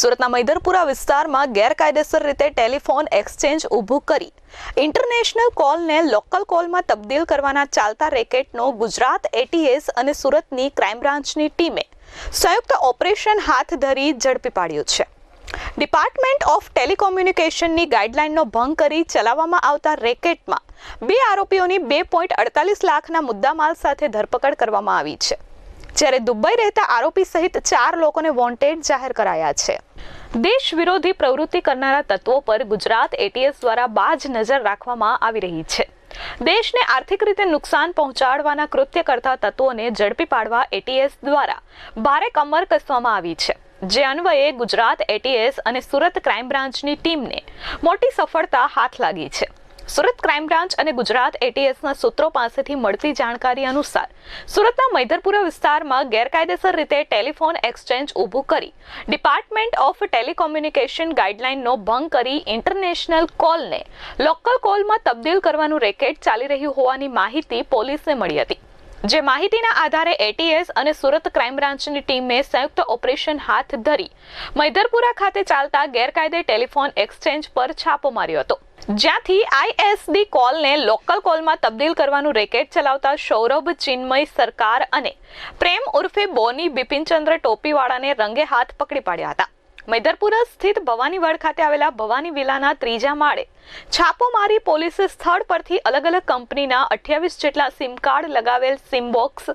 સુરતના મૈદરપુરા વિસ્તારમાં ગેરકાયદેસર રીતે ટેલિફોન એક્સચેન્જ ઊભું કરી ઇન્ટરનેશનલ કોલને લોકલ કોલમાં તબદીલ કરવાના ચાલતા રેકેટનો ગુજરાત એટીએસ અને સુરતની ક્રાઇમ બ્રાન્ચની ટીમે સંયુક્ત ઓપરેશન હાથ ધરી ઝડપી પાડ્યું છે. ડિપાર્ટમેન્ટ ઓફ ટેલિકોમ્યુનિકેશનની ગાઈડલાઇનનો ભંગ કરી ચલાવવામાં આવતા રેકેટમાં બે આરોપીઓની બે પોઈન્ટ અડતાલીસ લાખના મુદ્દામાલ સાથે ધરપકડ કરવામાં આવી છે. જ્યારે દુબઈ રહેતા આરોપી સહિત ચાર લોકોને વોન્ટેડ જાહેર કરાયા છે. દેશ વિરોધી પ્રવૃત્તિ કરનારા તત્વો પર ગુજરાત એટીએસ દ્વારા બાજ નજર રાખવામાં આવી રહી છે. દેશને આર્થિક રીતે નુકસાન પહોંચાડવાના કૃત્ય કરતા તત્વોને ઝડપી પાડવા એટીએસ દ્વારા ભારે કમર કસવામાં આવી છે. જે અન્વયે ગુજરાત એટીએસ અને સુરત ક્રાઇમ બ્રાન્ચની ટીમને મોટી સફળતા હાથ લાગી છે. સુરત ક્રાઇમ બ્રાન્ચ અને ગુજરાત એટીએસના સૂત્રો પાસેથી મળતી જાણકારી અનુસાર સુરતના મૈદરપુરા વિસ્તારમાં ગેરકાયદેસર રીતે ટેલિફોન એક્સચેન્જ ઊભું કરી ડિપાર્ટમેન્ટ ઓફ ટેલિકોમ્યુનિકેશન ગાઈડલાઇનનો ભંગ કરી ઇન્ટરનેશનલ કોલને લોકલ કોલમાં તબદીલ કરવાનું રેકેટ ચાલી રહ્યું હોવાની માહિતી પોલીસને મળી હતી. જે માહિતીના આધારે એટીએસ અને સુરત ક્રાઇમ બ્રાન્ચની ટીમે સંયુક્ત ઓપરેશન હાથ ધરી મૈદરપુરા ખાતે ચાલતા ગેરકાયદે ટેલિફોન એક્સચેન્જ પર છાપો માર્યો હતો. જ્યાંથી આઈએસડી કોલને લોકલ કોલમાં તબદીલ કરવાનું રેકેટ ચલાવતા સૌરભ, ચિન્મય સરકાર અને પ્રેમ ઉર્ફે બોની બિપિનચંદ્ર ટોપીવાળાને રંગે હાથ પકડી પાડ્યા હતા. મૈદરપુરા સ્થિત ભવાનીવાડ ખાતે આવેલા ભવાની વિલાના ત્રીજા માળે છાપો મારી પોલીસે સ્થળ પરથી અલગ અલગ કંપનીના અઠ્યાવીસ જેટલા સિમ કાર્ડ લગાવેલ સિમ બોક્સ,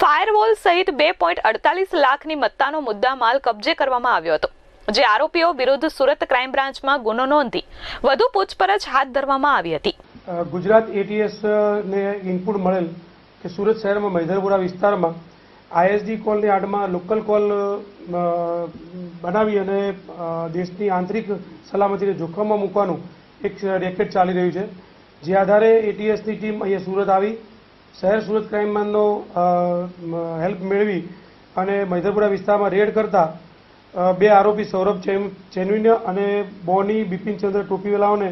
ફાયરવોલ સહિત બે પોઈન્ટ અડતાલીસ લાખની મત્તાનો મુદ્દામાલ કબજે કરવામાં આવ્યો હતો. જે આરોપીઓ વિરુદ્ધ સુરત ક્રાઇમ બ્રાન્ચમાં ગુનો નોંધી વધુ પૂછપરછ હાથ ધરવામાં આવી હતી. ગુજરાત એટીએસ ને ઇનપુટ મળેલ કે સુરત શહેરમાં મૈધરપુરા વિસ્તારમાં આઈએસડી કોલની આડમાં લોકલ કોલ બનાવી અને દેશની આંતરિક સલામતીને જોખમમાં મૂકવાનું એક રેકેટ ચાલી રહ્યું છે. જે આધારે એટીએસની ટીમ અહીંયા સુરત આવી, શહેર સુરત ક્રાઇમ બ્રાન્ચનો હેલ્પ મેળવી અને મૈદરપુરા વિસ્તારમાં રેડ કરતા બે આરોપી સૌરભ ચેનવિન અને બોની બિપિનચંદ્ર ટોપીવાલાઓને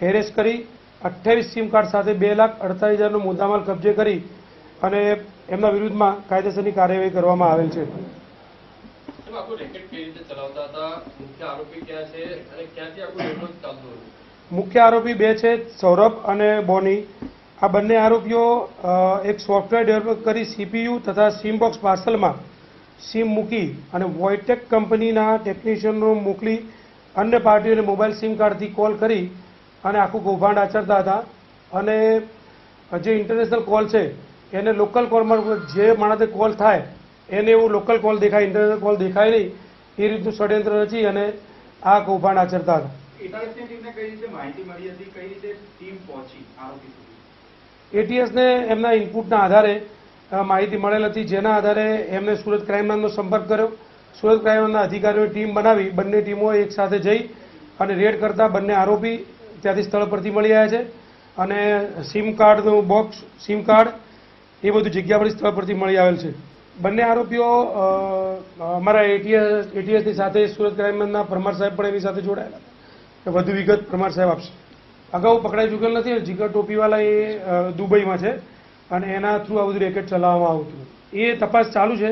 હેરેસ કરી અઠ્યાવીસ સિમ કાર્ડ સાથે બે લાખ અડતાલીસ હજારનો મુદ્દામાલ કબજે કરી અને એમના વિરુદ્ધમાં કાયદેસરની કાર્યવાહી કરવામાં આવેલ છે. મુખ્ય આરોપી બે છે સૌરભ અને બોની. આ બંને આરોપીઓ એક સોફ્ટવેર ડેવલપ કરી સીપીયુ તથા સિમ બોક્સ પાર્સલમાં સિમ મૂકી અને વોઇટેક કંપનીના ટેકનિશિયનો મોકલી અન્ય પાર્ટીઓને મોબાઈલ સિમ કાર્ડથી કોલ કરી અને આખું કૌભાંડ આચરતા હતા. અને જે ઇન્ટરનેશનલ કોલ છે એને લોકલ કોલમાં જે માણસે કોલ થાય એને એવું લોકલ કોલ દેખાય ઇન્ટરનેશનલ કોલ દેખાય નહીં. એ રીતનું ષડયંત્ર રચી અને આ કૌભાંડ આચરતા હતા. એટીએસની એમના ઇનપુટના આધારે માહિતી મળેલ હતી જેના આધારે એમને સુરત ક્રાઇમબ્રાન્ચનો સંપર્ક કર્યો. સુરત ક્રાઇમબ્રાન્ચના અધિકારીઓએ ટીમ બનાવી બંને ટીમો એકસાથે જઈ અને રેડ કરતા બંને આરોપી ત્યાંથી સ્થળ પરથી મળી આવ્યા છે. અને સિમ કાર્ડનું બોક્સ, સિમ કાર્ડ, એ બધું જગ્યા પરથી સ્થળ પરથી મળી આવેલ છે. બંને આરોપીઓ અમારા એટીએસ, એટીએસની સાથે સુરત ક્રાઇમ પરમાર સાહેબ પણ એની સાથે જોડાયેલા વધુ વિગત પરમાર સાહેબ આપશે. અગાઉ પકડાઈ ચૂકેલ નથી, જીગર ટોપીવાલા એ દુબઈમાં છે. અને એના થ્રુ આ બધું રેકેટ ચલાવવામાં આવતું. એ તપાસ ચાલુ છે.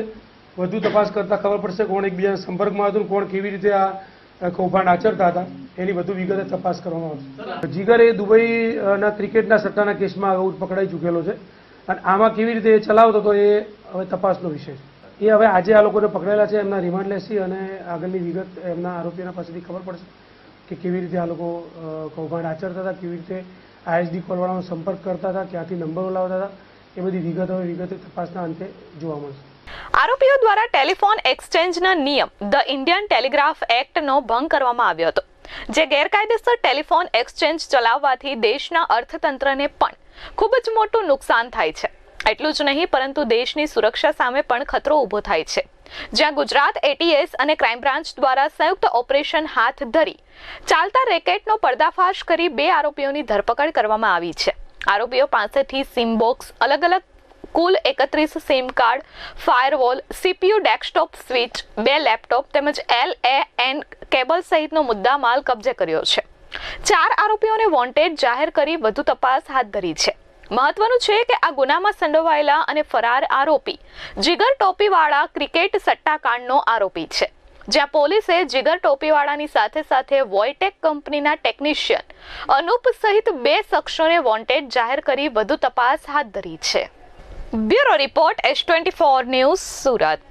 વધુ તપાસ કરતાં ખબર પડશે કોણ એકબીજાના સંપર્કમાં હતું કોણ કેવી રીતે આ કૌભાંડ આચરતા હતા. એની વધુ વિગતે તપાસ કરવામાં આવશે. જીગર એ દુબઈના ક્રિકેટના સટ્ટાના કેસમાં અગાઉ પકડાઈ ચૂકેલો છે. અને આમાં કેવી રીતે એ ચલાવતો હતો એ હવે તપાસનો વિષય છે. એ હવે આજે આ લોકોને પકડેલા છે. એમના રિમાન્ડ લેશી અને આગળની વિગત એમના આરોપીઓના પાસેથી ખબર પડશે કે કેવી રીતે આ લોકો કૌભાંડ આચરતા હતા, કેવી રીતે આઈએસડી કોલવાળાનો સંપર્ક કરતા હતા, ક્યાંથી નંબરો લાવતા હતા. એ બધી વિગતો વિગતે તપાસના અંતે જોવા મળશે. આરોપીઓ દ્વારા ટેલિફોન એક્સચેન્જના નિયમ, ધ ઇન્ડિયન ટેલિગ્રાફ એક્ટનો ભંગ કરવામાં આવ્યો હતો, જે ગેરકાયદેસર ટેલિફોન એક્સચેન્જ ચલાવવાથી દેશના અર્થતંત્રને પણ ખૂબ જ મોટું નુકસાન થાય છે. એટલું જ નહીં, પરંતુ દેશની સુરક્ષા સામે પણ ખતરો ઊભો થાય છે. જ્યાં ગુજરાત એટીએસ અને ક્રાઇમ બ્રાન્ચ દ્વારા સંયુક્ત ઓપરેશન હાથ ધરી ચાલતા રેકેટનો પર્દાફાશ કરી બે આરોપીઓની ધરપકડ કરવામાં આવી છે. આરોપીઓ પાસેથી સિમ બોક્સ અલગ અલગ કુલ એકત્રીસ SIM card, firewall, CPU, desktop, switch, બે લેપટોપ તેમજ એલ એ એન કેબલ સહિતનો મુદ્દામાલ કબજે કર્યો છે. ચાર આરોપીઓને વોન્ટેડ જાહેર કરી વધુ તપાસ હાથ ધરી છે. મહત્વનું છે કે આ ગુનામાં સંડોવાયેલા અને ફરાર આરોપી જીગર ટોપીવાળા ક્રિકેટ સટ્ટાકાંડનો આરોપી છે. જ્યાં પોલીસે જીગર ટોપીવાળાની સાથે સાથે વોયટેક કંપનીના ટેકનિશિયન અનુપ સહિત બે શખ્સોને વોન્ટેડ જાહેર કરી વધુ તપાસ હાથ ધરી છે. Bureau report S twenty four news Surat.